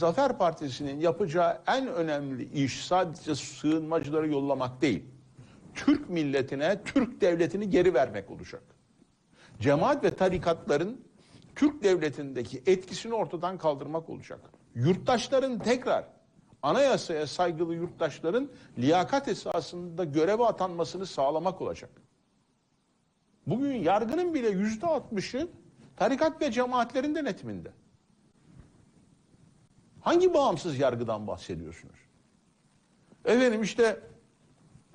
Zafer Partisi'nin yapacağı en önemli iş sadece sığınmacıları yollamak değil. Türk milletine, Türk devletini geri vermek olacak. Cemaat ve tarikatların Türk devletindeki etkisini ortadan kaldırmak olacak. Yurttaşların tekrar anayasaya saygılı yurttaşların liyakat esasında göreve atanmasını sağlamak olacak. Bugün yargının bile yüzde altmışı tarikat ve cemaatlerin denetiminde. Hangi bağımsız yargıdan bahsediyorsunuz? Efendim işte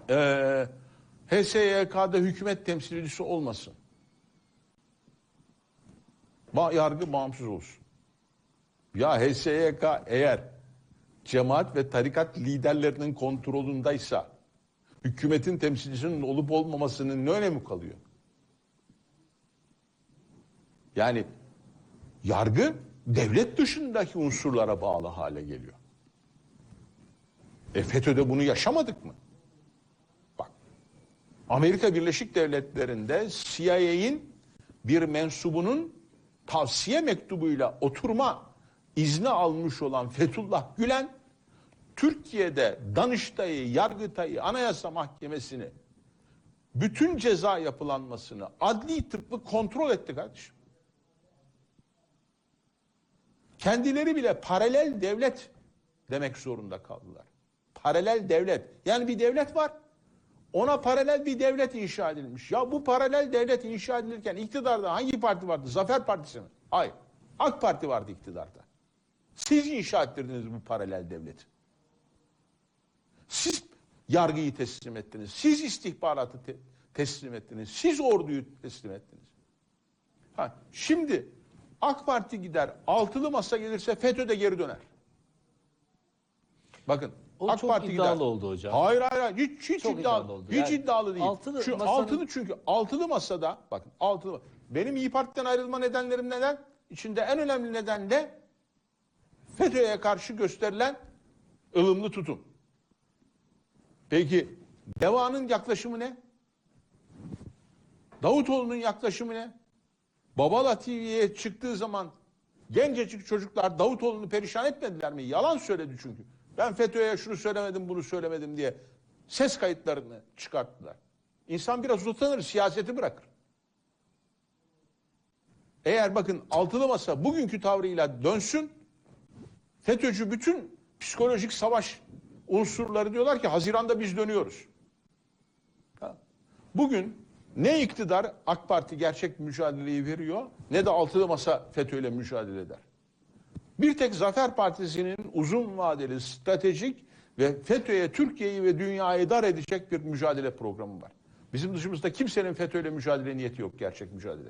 eee HSYK'da hükümet temsilcisi olmasın. Ba yargı bağımsız olsun. Ya HSYK eğer cemaat ve tarikat liderlerinin kontrolündeyse hükümetin temsilcisinin olup olmamasının ne önemi kalıyor? Yani yargı devlet dışındaki unsurlara bağlı hale geliyor. E FETÖ'de bunu yaşamadık mı? Bak. Amerika Birleşik Devletleri'nde CIA'in bir mensubunun tavsiye mektubuyla oturma izni almış olan Fethullah Gülen Türkiye'de Danıştay'ı, Yargıtay'ı, Anayasa Mahkemesi'ni bütün ceza yapılanmasını adli tıpkı kontrol etti kardeşim. Kendileri bile paralel devlet demek zorunda kaldılar. Paralel devlet. Yani bir devlet var. Ona paralel bir devlet inşa edilmiş. Ya bu paralel devlet inşa edilirken iktidarda hangi parti vardı? Zafer Partisi mi? Hayır. AK Parti vardı iktidarda. Siz inşa ettirdiniz bu paralel devleti. Siz yargıyı teslim ettiniz. Siz istihbaratı te- teslim ettiniz. Siz orduyu teslim ettiniz. Ha, şimdi AK Parti gider, altılı masa gelirse FETÖ de geri döner. Bakın O AK çok Parti iddialı gider. oldu hocam. Hayır hayır hayır. hiç, hiç Çok iddialı, iddialı oldu. Hiç Yani iddialı değil. altılı Şu masanın- altılı çünkü altılı masada bakın altılı benim İyi Parti'den ayrılma nedenlerim neden? İçinde en önemli neden de FETÖ'ye karşı gösterilen ılımlı tutum. Peki Deva'nın yaklaşımı ne? Davutoğlu'nun yaklaşımı ne? Babala TV'ye çıktığı zaman gencecik çocuklar Davutoğlu'nu perişan etmediler mi? Yalan söyledi çünkü. Ben FETÖ'ye şunu söylemedim bunu söylemedim diye ses kayıtlarını çıkarttılar. İnsan biraz utanır siyaseti bırakır. Eğer bakın altılı masa bugünkü tavrıyla dönsün FETÖ'cü bütün psikolojik savaş unsurları diyorlar ki Haziran'da biz dönüyoruz. Bugün ne iktidar AK Parti gerçek mücadeleyi veriyor ne de altılı masa FETÖ'yle mücadele eder. Bir tek Zafer Partisi'nin uzun vadeli stratejik ve FETÖ'ye Türkiye'yi ve dünyayı dar edecek bir mücadele programı var. Bizim dışımızda kimsenin FETÖ'yle mücadele niyeti yok gerçek mücadele.